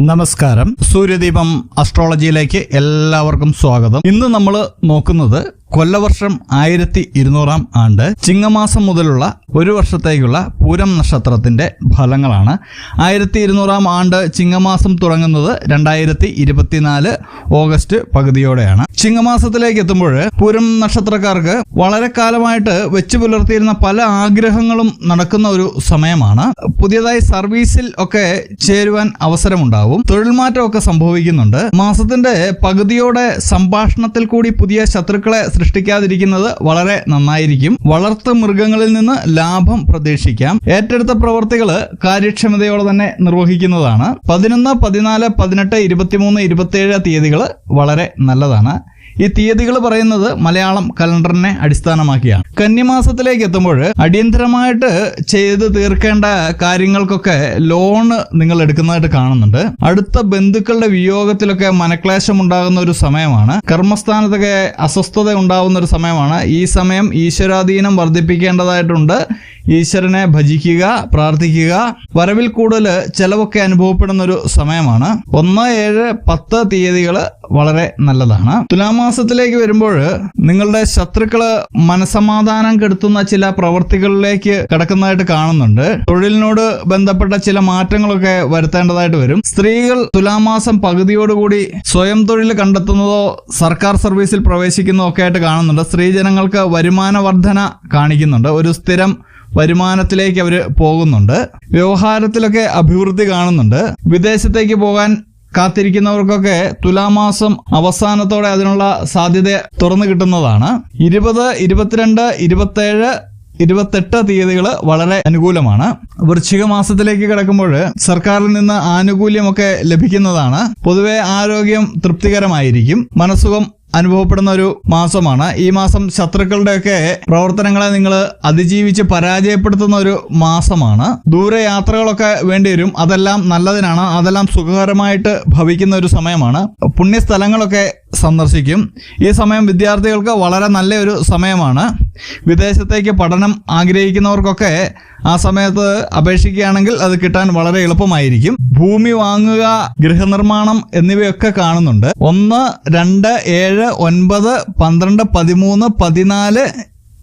നമസ്കാരം. സൂര്യദീപം അസ്ട്രോളജിയിലേക്ക് എല്ലാവർക്കും സ്വാഗതം. ഇന്ന് നമ്മൾ നോക്കുന്നത് കൊല്ലവർഷം ആയിരത്തി ഇരുന്നൂറാം ആണ്ട് ചിങ്ങമാസം മുതലുള്ള ഒരു വർഷത്തേക്കുള്ള പൂരം നക്ഷത്രത്തിന്റെ ഫലങ്ങളാണ്. ആയിരത്തി ഇരുന്നൂറാം ആണ്ട് ചിങ്ങമാസം തുടങ്ങുന്നത് രണ്ടായിരത്തി ഇരുപത്തിനാല് ഓഗസ്റ്റ് പകുതിയോടെയാണ്. ചിങ്ങമാസത്തിലേക്ക് എത്തുമ്പോൾ പൂരം നക്ഷത്രക്കാർക്ക് വളരെ കാലമായിട്ട് വെച്ചു പുലർത്തിയിരുന്ന പല ആഗ്രഹങ്ങളും നടക്കുന്ന ഒരു സമയമാണ്. പുതിയതായി സർവീസിൽ ഒക്കെ ചേരുവാൻ അവസരമുണ്ടാവും. തൊഴിൽ മാറ്റമൊക്കെ സംഭവിക്കുന്നുണ്ട്. മാസത്തിന്റെ പകുതിയോടെ സംഭാഷണത്തിൽ കൂടി പുതിയ ശത്രുക്കളെ സൃഷ്ടിക്കാതിരിക്കുന്നത് വളരെ നന്നായിരിക്കും. വളർത്തു മൃഗങ്ങളിൽ നിന്ന് ലാഭം പ്രതീക്ഷിക്കാം. ഏറ്റെടുത്ത പ്രവർത്തികൾ കാര്യക്ഷമതയോടെ തന്നെ നിർവഹിക്കുന്നതാണ്. പതിനൊന്ന് പതിനാല് പതിനെട്ട് ഇരുപത്തിമൂന്ന് ഇരുപത്തിയേഴ് തീയതികൾ വളരെ നല്ലതാണ്. ഈ തീയതികൾ പറയുന്നത് മലയാളം കലണ്ടറിനെ അടിസ്ഥാനമാക്കിയാണ്. കന്നിമാസത്തിലേക്ക് എത്തുമ്പോൾ അടിയന്തരമായിട്ട് ചെയ്ത് തീർക്കേണ്ട കാര്യങ്ങൾക്കൊക്കെ ലോണ് നിങ്ങൾ എടുക്കുന്നതായിട്ട് കാണുന്നുണ്ട്. അടുത്ത ബന്ധുക്കളുടെ വിയോഗത്തിലൊക്കെ മനക്ലേശം ഉണ്ടാകുന്ന ഒരു സമയമാണ്. കർമ്മസ്ഥാനത്തൊക്കെ അസ്വസ്ഥത ഉണ്ടാകുന്ന ഒരു സമയമാണ്. ഈ സമയം ഈശ്വരാധീനം വർദ്ധിപ്പിക്കേണ്ടതായിട്ടുണ്ട്. ഈശ്വരനെ ഭജിക്കുക പ്രാർത്ഥിക്കുക. വരവിൽ കൂടുതൽ ചെലവൊക്കെ അനുഭവപ്പെടുന്ന ഒരു സമയമാണ്. ഒന്ന് ഏഴ് പത്ത് തീയതികൾ വളരെ നല്ലതാണ്. തുലാമാസത്തിലേക്ക് വരുമ്പോൾ നിങ്ങളുടെ ശത്രുക്കൾ മനസമാധാനം കെടുത്തുന്ന ചില പ്രവർത്തികളിലേക്ക് കിടക്കുന്നതായിട്ട് കാണുന്നുണ്ട്. തൊഴിലിനോട് ബന്ധപ്പെട്ട ചില മാറ്റങ്ങളൊക്കെ വരുത്തേണ്ടതായിട്ട് വരും. സ്ത്രീകൾ തുലാമാസം പകുതിയോടുകൂടി സ്വയം തൊഴിൽ കണ്ടെത്തുന്നതോ സർക്കാർ സർവീസിൽ പ്രവേശിക്കുന്നതോ ഒക്കെ ആയിട്ട് കാണുന്നുണ്ട്. സ്ത്രീജനങ്ങൾക്ക് വരുമാന വർധന കാണിക്കുന്നുണ്ട്. ഒരു സ്ഥിരം വരുമാനത്തിലേക്ക് അവർ പോകുന്നുണ്ട്. വ്യവഹാരത്തിലൊക്കെ അഭിവൃദ്ധി കാണുന്നുണ്ട്. വിദേശത്തേക്ക് പോകാൻ കാത്തിരിക്കുന്നവർക്കൊക്കെ തുലാമാസം അവസാനത്തോടെ അതിനുള്ള സാധ്യത തുറന്നു കിട്ടുന്നതാണ്. ഇരുപത് ഇരുപത്തിരണ്ട് ഇരുപത്തേഴ് ഇരുപത്തെട്ട് തീയതികൾ വളരെ അനുകൂലമാണ്. വൃശ്ചിക മാസത്തിലേക്ക് കിടക്കുമ്പോൾ സർക്കാരിൽ നിന്ന് ആനുകൂല്യമൊക്കെ ലഭിക്കുന്നതാണ്. പൊതുവെ ആരോഗ്യം തൃപ്തികരമായിരിക്കും. മനസ്സുഖം അനുഭവപ്പെടുന്ന ഒരു മാസമാണ്. ഈ മാസം ശത്രുക്കളുടെയൊക്കെ പ്രവർത്തനങ്ങളെ നിങ്ങൾ അതിജീവിച്ച് പരാജയപ്പെടുത്തുന്ന ഒരു മാസമാണ്. ദൂരയാത്രകളൊക്കെ വേണ്ടി വരും അതെല്ലാം നല്ലതിനാണ്. അതെല്ലാം സുഖകരമായിട്ട് ഭവിക്കുന്ന ഒരു സമയമാണ്. പുണ്യസ്ഥലങ്ങളൊക്കെ സന്ദർശിക്കും. ഈ സമയം വിദ്യാർത്ഥികൾക്ക് വളരെ നല്ലൊരു സമയമാണ്. വിദേശത്തേക്ക് പഠനം ആഗ്രഹിക്കുന്നവർക്കൊക്കെ ആ സമയത്ത് അപേക്ഷിക്കുകയാണെങ്കിൽ അത് കിട്ടാൻ വളരെ എളുപ്പമായിരിക്കും. ഭൂമി വാങ്ങുക ഗൃഹനിർമ്മാണം എന്നിവയൊക്കെ കാണുന്നുണ്ട്. ഒന്ന് രണ്ട് ഏഴ് ഒൻപത് പന്ത്രണ്ട് പതിമൂന്ന് പതിനാല്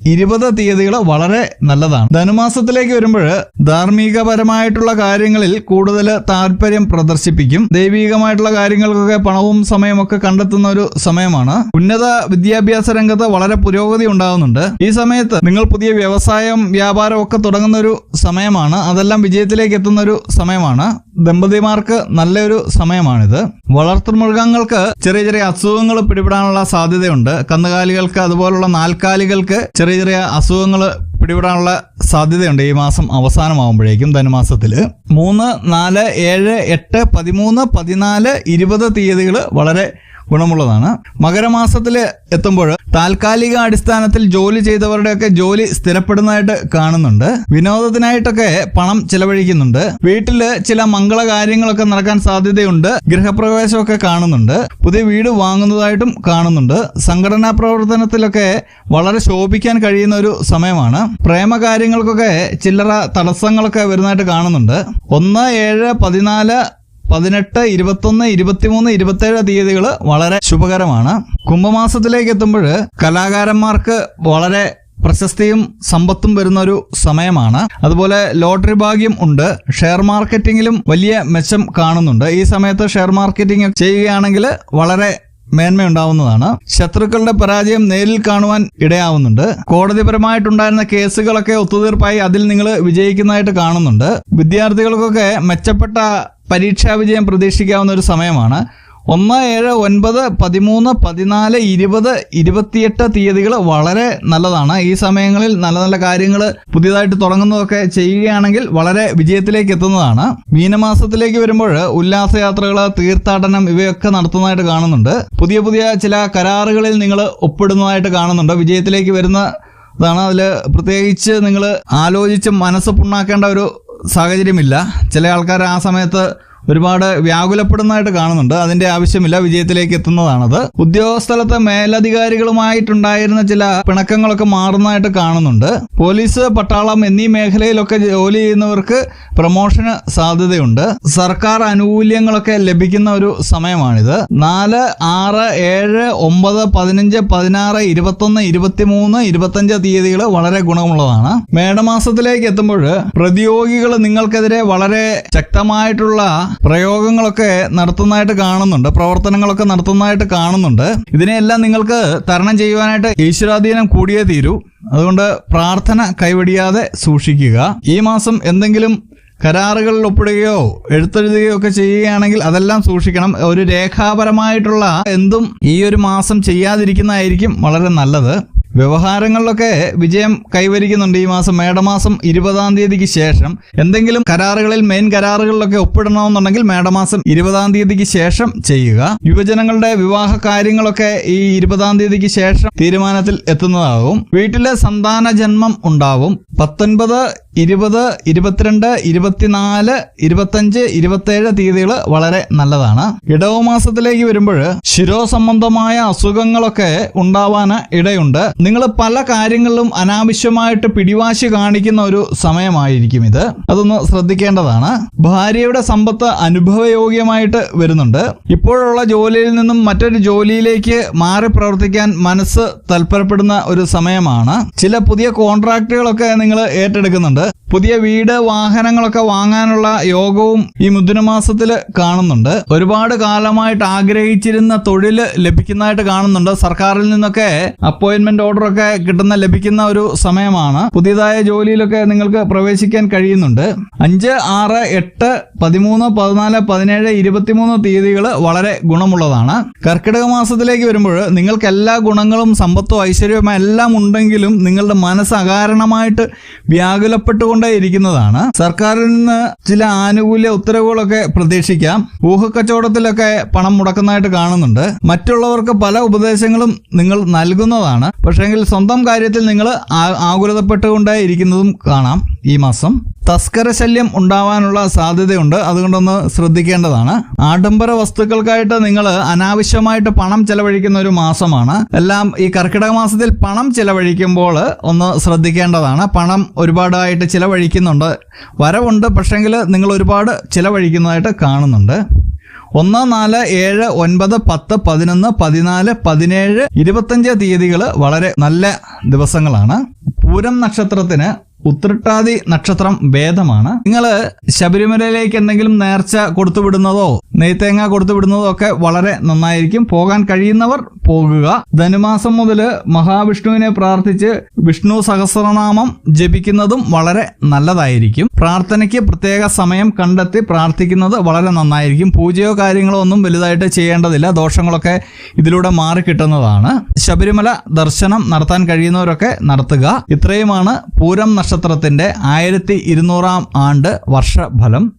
ഇരുപത് തീയതികൾ വളരെ നല്ലതാണ്. ധനുമാസത്തിലേക്ക് വരുമ്പോൾ ധാർമ്മികപരമായിട്ടുള്ള കാര്യങ്ങളിൽ കൂടുതൽ താല്പര്യം പ്രദർശിപ്പിക്കും. ദൈവികമായിട്ടുള്ള കാര്യങ്ങൾക്കൊക്കെ പണവും സമയമൊക്കെ കണ്ടെത്തുന്ന ഒരു സമയമാണ്. ഉന്നത വിദ്യാഭ്യാസ രംഗത്ത് വളരെ പുരോഗതി ഉണ്ടാകുന്നുണ്ട് ഈ സമയത്ത് നിങ്ങൾ പുതിയ വ്യവസായം വ്യാപാരം ഒക്കെ തുടങ്ങുന്ന ഒരു സമയമാണ്. അതെല്ലാം വിജയത്തിലേക്ക് എത്തുന്ന ഒരു സമയമാണ്. ദമ്പതിമാർക്ക് നല്ലൊരു സമയമാണിത്. വളർത്തുമൃഗങ്ങൾക്ക് ചെറിയ ചെറിയ അസുഖങ്ങൾ പിടിപെടാനുള്ള സാധ്യതയുണ്ട്. കന്നുകാലികൾക്ക് അതുപോലുള്ള നാൽക്കാലികൾക്ക് ചെറിയ ചെറിയ അസുഖങ്ങൾ പിടിപെടാനുള്ള സാധ്യതയുണ്ട് ഈ മാസം അവസാനമാകുമ്പോഴേക്കും ധനുമാസത്തിൽ മൂന്ന് നാല് ഏഴ് എട്ട് പതിമൂന്ന് പതിനാല് ഇരുപത് തീയതികൾ വളരെ ഗുണമുള്ളതാണ്. മകരമാസത്തിൽ എത്തുമ്പോൾ താൽക്കാലിക അടിസ്ഥാനത്തിൽ ജോലി ചെയ്തവരുടെയൊക്കെ ജോലി സ്ഥിരപ്പെടുന്നതായിട്ട് കാണുന്നുണ്ട്. വിനോദത്തിനായിട്ടൊക്കെ പണം ചിലവഴിക്കുന്നുണ്ട്. വീട്ടിൽ ചില മംഗള കാര്യങ്ങളൊക്കെ നടക്കാൻ സാധ്യതയുണ്ട്. ഗൃഹപ്രവേശമൊക്കെ കാണുന്നുണ്ട്. പുതിയ വീട് വാങ്ങുന്നതായിട്ടും കാണുന്നുണ്ട്. സംഘടനാ പ്രവർത്തനത്തിലൊക്കെ വളരെ ശോഭിക്കാൻ കഴിയുന്ന ഒരു സമയമാണ്. പ്രേമകാര്യങ്ങൾക്കൊക്കെ ചില്ലറ തടസ്സങ്ങളൊക്കെ വരുന്നതായിട്ട് കാണുന്നുണ്ട്. ഒന്ന് ഏഴ് പതിനാല് പതിനെട്ട് ഇരുപത്തൊന്ന് ഇരുപത്തിമൂന്ന് ഇരുപത്തേഴ് തീയതികൾ വളരെ ശുഭകരമാണ്. കുംഭമാസത്തിലേക്ക് എത്തുമ്പോൾ കലാകാരന്മാർക്ക് വളരെ പ്രശസ്തിയും സമ്പത്തും വരുന്ന ഒരു സമയമാണ്. അതുപോലെ ലോട്ടറി ഭാഗ്യം ഉണ്ട്. ഷെയർ മാർക്കറ്റിംഗിലും വലിയ മെച്ചം കാണുന്നുണ്ട്. ഈ സമയത്ത് ഷെയർ മാർക്കറ്റിംഗ് ചെയ്യുകയാണെങ്കിൽ വളരെ മേന്മയുണ്ടാവുന്നതാണ്. ശത്രുക്കളുടെ പരാജയം നേരിൽ കാണുവാൻ ഇടയാവുന്നുണ്ട്. കോടതിപരമായിട്ടുണ്ടായിരുന്ന കേസുകളൊക്കെ ഒത്തുതീർപ്പായി അതിൽ നിങ്ങൾ വിജയിക്കുന്നതായിട്ട് കാണുന്നുണ്ട്. വിദ്യാർത്ഥികൾക്കൊക്കെ മെച്ചപ്പെട്ട പരീക്ഷാ വിജയം പ്രതീക്ഷിക്കാവുന്ന ഒരു സമയമാണ്. ഒന്ന് ഏഴ് ഒൻപത് പതിമൂന്ന് പതിനാല് ഇരുപത് ഇരുപത്തിയെട്ട് തീയതികൾ വളരെ നല്ലതാണ്. ഈ സമയങ്ങളിൽ നല്ല നല്ല കാര്യങ്ങൾ പുതിയതായിട്ട് തുടങ്ങുന്നതൊക്കെ ചെയ്യുകയാണെങ്കിൽ വളരെ വിജയത്തിലേക്ക് എത്തുന്നതാണ്. മീനമാസത്തിലേക്ക് വരുമ്പോൾ ഉല്ലാസയാത്രകൾ തീർത്ഥാടനം ഇവയൊക്കെ നടത്തുന്നതായിട്ട് കാണുന്നുണ്ട്. പുതിയ പുതിയ ചില കരാറുകളിൽ നിങ്ങൾ ഒപ്പിടുന്നതായിട്ട് കാണുന്നുണ്ട്. വിജയത്തിലേക്ക് വരുന്ന അതാണ് അതിൽ പ്രത്യേകിച്ച് നിങ്ങൾ ആലോചിച്ച് മനസ്സ് പുണ്ണാക്കേണ്ട ഒരു സാഹചര്യമില്ല. ചില ആൾക്കാർ ആ സമയത്ത് ഒരുപാട് വ്യാകുലപ്പെടുന്നതായിട്ട് കാണുന്നുണ്ട്. അതിന്റെ ആവശ്യമില്ല. വിജയത്തിലേക്ക് എത്തുന്നതാണത്. ഉദ്യോഗസ്ഥലത്തെ മേലധികാരികളുമായിട്ടുണ്ടായിരുന്ന ചില പിണക്കങ്ങളൊക്കെ മാറുന്നതായിട്ട് കാണുന്നുണ്ട്. പോലീസ് പട്ടാളം എന്നീ മേഖലയിലൊക്കെ ജോലി ചെയ്യുന്നവർക്ക് പ്രമോഷന് സാധ്യതയുണ്ട്. സർക്കാർ ആനുകൂല്യങ്ങളൊക്കെ ലഭിക്കുന്ന ഒരു സമയമാണിത്. നാല് ആറ് ഏഴ് ഒമ്പത് പതിനഞ്ച് പതിനാറ് ഇരുപത്തൊന്ന് ഇരുപത്തിമൂന്ന് ഇരുപത്തഞ്ച് തീയതികൾ വളരെ ഗുണമുള്ളതാണ്. മേടമാസത്തിലേക്ക് എത്തുമ്പോൾ പ്രതിയോഗികൾ നിങ്ങൾക്കെതിരെ വളരെ ശക്തമായിട്ടുള്ള പ്രയോഗങ്ങളൊക്കെ നടത്തുന്നതായിട്ട് കാണുന്നുണ്ട് പ്രവർത്തനങ്ങളൊക്കെ നടത്തുന്നതായിട്ട് കാണുന്നുണ്ട്. ഇതിനെയെല്ലാം നിങ്ങൾക്ക് തരണം ചെയ്യുവാനായിട്ട് ഈശ്വരാധീനം കൂടിയേ തീരൂ. അതുകൊണ്ട് പ്രാർത്ഥന കൈവടിയാതെ സൂക്ഷിക്കുക. ഈ മാസം എന്തെങ്കിലും കരാറുകളിൽ ഒപ്പിടുകയോ എഴുത്തെഴുതുകയോ ഒക്കെ ചെയ്യുകയാണെങ്കിൽ അതെല്ലാം സൂക്ഷിക്കണം. ഒരു രേഖാപരമായിട്ടുള്ള എന്തും ഈ ഒരു മാസം ചെയ്യാതിരിക്കുന്നതായിരിക്കും വളരെ നല്ലത്. വ്യവഹാരങ്ങളിലൊക്കെ വിജയം കൈവരിക്കുന്നുണ്ട് ഈ മാസം. മേടമാസം ഇരുപതാം തീയതിക്ക് ശേഷം എന്തെങ്കിലും കരാറുകളിൽ മെയിൻ കരാറുകളിലൊക്കെ ഒപ്പിടണമെന്നുണ്ടെങ്കിൽ മേടമാസം ഇരുപതാം തീയതിക്ക് ശേഷം ചെയ്യുക. യുവജനങ്ങളുടെ വിവാഹ കാര്യങ്ങളൊക്കെ ഈ ഇരുപതാം തീയതിക്ക് ശേഷം തീരുമാനത്തിൽ എത്തുന്നതാകും വീട്ടിലെ സന്താന ജന്മം ഉണ്ടാവും. പത്തൊൻപത് ഇരുപത് ഇരുപത്തിരണ്ട് ഇരുപത്തിനാല് ഇരുപത്തഞ്ച് ഇരുപത്തേഴ് തീയതികൾ വളരെ നല്ലതാണ്. ഇടവ മാസത്തിലേക്ക് വരുമ്പോൾ ശിരോ സംബന്ധമായ അസുഖങ്ങളൊക്കെ ഉണ്ടാവാൻ ഇടയുണ്ട്. നിങ്ങൾ പല കാര്യങ്ങളിലും അനാവശ്യമായിട്ട് പിടിവാശി കാണിക്കുന്ന ഒരു സമയമായിരിക്കും ഇത്. അതൊന്ന് ശ്രദ്ധിക്കേണ്ടതാണ്. ഭാര്യയുടെ സമ്പത്ത് അനുഭവയോഗ്യമായിട്ട് വരുന്നുണ്ട്. ഇപ്പോഴുള്ള ജോലിയിൽ നിന്നും മറ്റൊരു ജോലിയിലേക്ക് മാറി പ്രവർത്തിക്കാൻ മനസ്സ് തൽപരപ്പെടുന്ന ഒരു സമയമാണ്. ചില പുതിയ കോൺട്രാക്റ്റുകളൊക്കെ നിങ്ങൾ ഏറ്റെടുക്കുന്നുണ്ട്. പുതിയ വീട് വാഹനങ്ങളൊക്കെ വാങ്ങാനുള്ള യോഗവും ഈ മുദ്രമാസത്തിൽ കാണുന്നുണ്ട്. ഒരുപാട് കാലമായിട്ട് ആഗ്രഹിച്ചിരുന്ന തൊഴിൽ ലഭിക്കുന്നതായിട്ട് കാണുന്നുണ്ട്. സർക്കാരിൽ നിന്നൊക്കെ അപ്പോയിന്റ്മെന്റ് ഓർഡർ ഒക്കെ കിട്ടുന്ന ലഭിക്കുന്ന ഒരു സമയമാണ്. പുതിയതായ ജോലിയിലൊക്കെ നിങ്ങൾക്ക് പ്രവേശിക്കാൻ കഴിയുന്നുണ്ട്. അഞ്ച് ആറ് എട്ട് പതിമൂന്ന് പതിനാല് പതിനേഴ് ഇരുപത്തിമൂന്ന് തീയതികൾ വളരെ ഗുണമുള്ളതാണ്. കർക്കിടക മാസത്തിലേക്ക് വരുമ്പോൾ നിങ്ങൾക്ക് എല്ലാ ഗുണങ്ങളും സമ്പത്തും ഐശ്വര്യവും എല്ലാം ഉണ്ടെങ്കിലും നിങ്ങളുടെ മനസ്സ് അകാരണമായിട്ട് വ്യാകുലപ്പെട്ടുകൊണ്ടേ ഇരിക്കുന്നതാണ്. സർക്കാരിൽ നിന്ന് ചില ആനുകൂല്യ ഉത്തരവുകളൊക്കെ പ്രതീക്ഷിക്കാം. ഊഹക്കച്ചവടത്തിലൊക്കെ പണം മുടക്കുന്നതായിട്ട് കാണുന്നുണ്ട്. മറ്റുള്ളവർക്ക് പല ഉപദേശങ്ങളും നിങ്ങൾ നൽകുന്നതാണ്. പക്ഷേങ്കിൽ സ്വന്തം കാര്യത്തിൽ നിങ്ങൾ ആകുലതപ്പെട്ടുകൊണ്ടേ ഇരിക്കുന്നതും കാണാം ഈ മാസം. തസ്കര ശല്യം ഉണ്ടാവാനുള്ള സാധ്യതയുണ്ട്. അതുകൊണ്ടൊന്ന് ശ്രദ്ധിക്കേണ്ടതാണ്. ആഡംബര വസ്തുക്കൾക്കായിട്ട് നിങ്ങൾ അനാവശ്യമായിട്ട് പണം ചെലവഴിക്കുന്ന ഒരു മാസമാണ്. എല്ലാം ഈ കർക്കിടക മാസത്തിൽ പണം ചെലവഴിക്കുമ്പോൾ ഒന്ന് ശ്രദ്ധിക്കേണ്ടതാണ്. പണം ഒരുപാടായിട്ട് ചിലവഴിക്കുന്നുണ്ട്. വരവുണ്ട്. പക്ഷെങ്കിൽ നിങ്ങൾ ഒരുപാട് ചിലവഴിക്കുന്നതായിട്ട് കാണുന്നുണ്ട്. ഒന്ന് നാല് ഏഴ് ഒൻപത് പത്ത് പതിനൊന്ന് പതിനാല് പതിനേഴ് ഇരുപത്തഞ്ച് തീയതികൾ വളരെ നല്ല ദിവസങ്ങളാണ്. പൂരം നക്ഷത്രത്തിന് ഉത്രട്ടാതി നക്ഷത്രം ഭേദമാണ്. നിങ്ങൾ ശബരിമലയിലേക്ക് എന്തെങ്കിലും നേർച്ച കൊടുത്തുവിടുന്നതോ നെയ്ത്തേങ്ങ കൊടുത്തു വിടുന്നതൊക്കെ വളരെ നന്നായിരിക്കും. പോകാൻ കഴിയുന്നവർ പോകുക. ധനുമാസം മുതൽ മഹാവിഷ്ണുവിനെ പ്രാർത്ഥിച്ച് വിഷ്ണു സഹസ്രനാമം ജപിക്കുന്നതും വളരെ നല്ലതായിരിക്കും. പ്രാർത്ഥനയ്ക്ക് പ്രത്യേക സമയം കണ്ടെത്തി പ്രാർത്ഥിക്കുന്നത് വളരെ നന്നായിരിക്കും. പൂജയോ കാര്യങ്ങളോ ഒന്നും വലുതായിട്ട് ചെയ്യേണ്ടതില്ല. ദോഷങ്ങളൊക്കെ ഇതിലൂടെ മാറി കിട്ടുന്നതാണ്. ശബരിമല ദർശനം നടത്താൻ കഴിയുന്നവരൊക്കെ നടത്തുക. ഇത്രയുമാണ് പൂരം നക്ഷത്രത്തിന്റെ ആയിരത്തി ഇരുന്നൂറാം ആണ്ട് വർഷഫലം.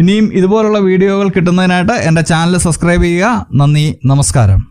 ഇനിയും ഇതുപോലുള്ള വീഡിയോകൾ കിട്ടുന്നതിനായിട്ട് എന്റെ ചാനൽ സബ്സ്ക്രൈബ് ചെയ്യുക. നന്ദി നമസ്കാരം.